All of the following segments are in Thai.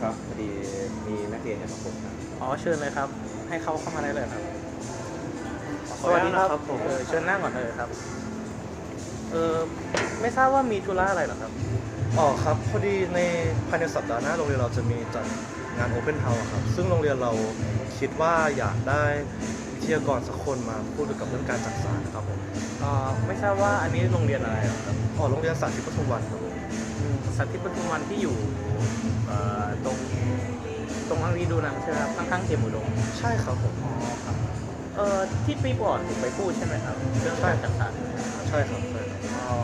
ครับพอดีมีนักเรียนจะมาพบครับ อ๋อเชิญเลยครับ ให้เขาเข้ามาได้เลยครับขออนุญาตนะครับผมเออเชิญนั่งก่อนเลยครับ เออไม่ทราบว่ามีธุระอะไรเหรอครับ อ๋อครับ พอดีในภายในสัปดาห์หน้าโรงเรียนเราจะมีจัดงาน Open House ครับ ซึ่งโรงเรียนเราคิดว่าอยากได้วิทยากรสักคนมาพูดเกี่ยวกับเรื่องการจักสารนะครับผมเออไม่ทราบว่าอันนี้โรงเรียนอะไรเหรอครับ อ๋อโรงเรียนสาธิตปทุมวันครับผมอืมสัตว์ที่ปทุมวันที่อยู่เอ่อ ตรงตรงอังรีดูหนังใช่ไหมครับข้างๆเขมอุดมใช่ครับผมอ๋อครับเออที่ปีก่อนผมไปพูดใช่ไหมครับเรื่องการจักสารใช่ครับใช่ครับอ๋อ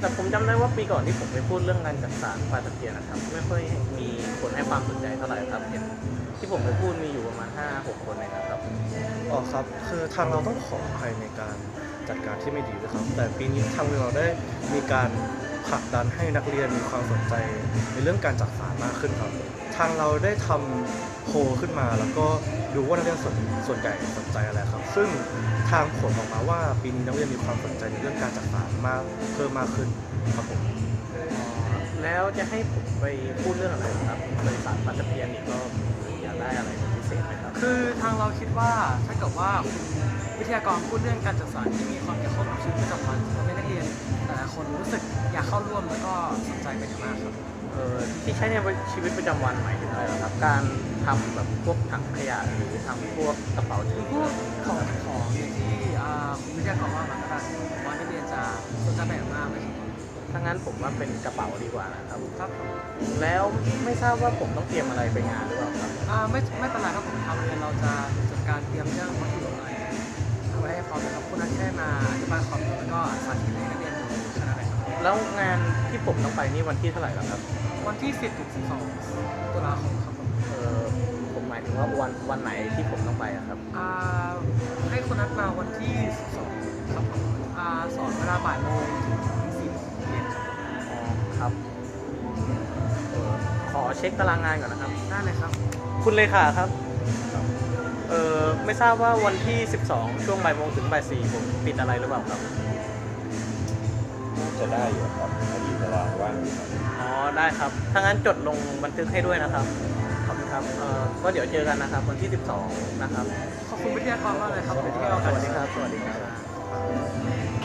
แต่ผมจำได้ว่าปีก่อนที่ผมไปพูดเรื่องการจักสารปลาตะเพียนนะครับ ไม่ค่อยมีคนให้ความสนใจเท่าไหร่ครับเห็นที่ผมไปพูดมีอยู่ประมาณห้าหกคนเองนะครับอ๋อครับคือทางเราต้องขออภัยในการจัดการที่ไม่ดีด้วยครับ แต่ปีนี้ทางโรงเรียนเราได้มีการ ผลักดันให้นักเรียนมีความสนใจในเรื่องการจักสารมากขึ้นครับ ทางเราได้ทำโพลขึ้นมาแล้วก็ดูว่านักเรียนส่วนส่วนใหญ่สนใจอะไรครับ ซึ่งทางผลออกมาว่าปีนี้นักเรียนมีความสนใจในเรื่องการจักสารมากเพิ่มมากขึ้นครับผมแล้วจะให้ผมไปพูดเรื่องอะไรครับบริษัทปลาตะเพียนอีกรอบหรืออยากได้อะไรเป็นพิเศษไหมครับ คือทางเราคิดว่าถ้าเกิดว่าคุณวิทยากรพูดเรื่องการจัดสรรที่มีความเกี่ยวข้องกับชีวิตประจำวัน รู้สึกอยากเข้าร่วมแล้วก็สนใจเป็นอย่างมากครับ เออที่ใช้ในชีวิตประจำวันหมายถึงอะไรเหรอครับ การทำแบบพวกถังขยะหรือทำพวกกระเป๋าคืถืออพวกของของอย่างที่อ่าคุณวิทยากรว่ามาก็ได้ผมว่านักเรียนจะสนใจเป็นอย่างมากเลยถ้างั้นผมว่าเป็นกระเป๋าดีกว่านะครับ ครับแล้วไม่ทราบว่าผมต้องเตรียมอะไรไปงานหรือเปล่าครับ อ่าไม่ไม่เป็นไรครับผมทางโรงเรียนเราจะจัดการเตรียมเรื่องวัตถุดิบอะไรเอาไว้ให้พร้อมนะครับคุณนักแค่มาอธิบายความ แล้วงานที่ผมต้องไปนี่วันที่เท่าไหร่แล้วครับ วันที่ 10ถึง12ตุลาคมครับผมเออผมหมายถึงว่าวันวันไหนที่ผมต้องไปอะครับ อ่าให้คนนัดมาวันที่12ครับผมอ่าสอนเวลาบ่ายโมงถึง4โมงเย็นครับอ๋อครับเออขอเช็คตารางงานก่อนนะครับ ได้เลยครับ คุณเลขาครับ เออไม่ทราบว่าวันที่ 12 ช่วงบ่ายโมงถึงบ่ายสี่ผมติดอะไรหรือเปล่าครับน่า จะได้อยู่ครับพอดีตารางว่างอยู่ครับอ๋อได้ครับ ถ้างั้นจดลงบันทึกให้ด้วยนะครับ ขอบคุณครับเออก็เดี๋ยวเจอกันนะครับ วันที่ 12 นะครับ ขอบคุณวิทยากรมากเลยครับสวัสดีครับ สวัสดีครับสวัสดีครับ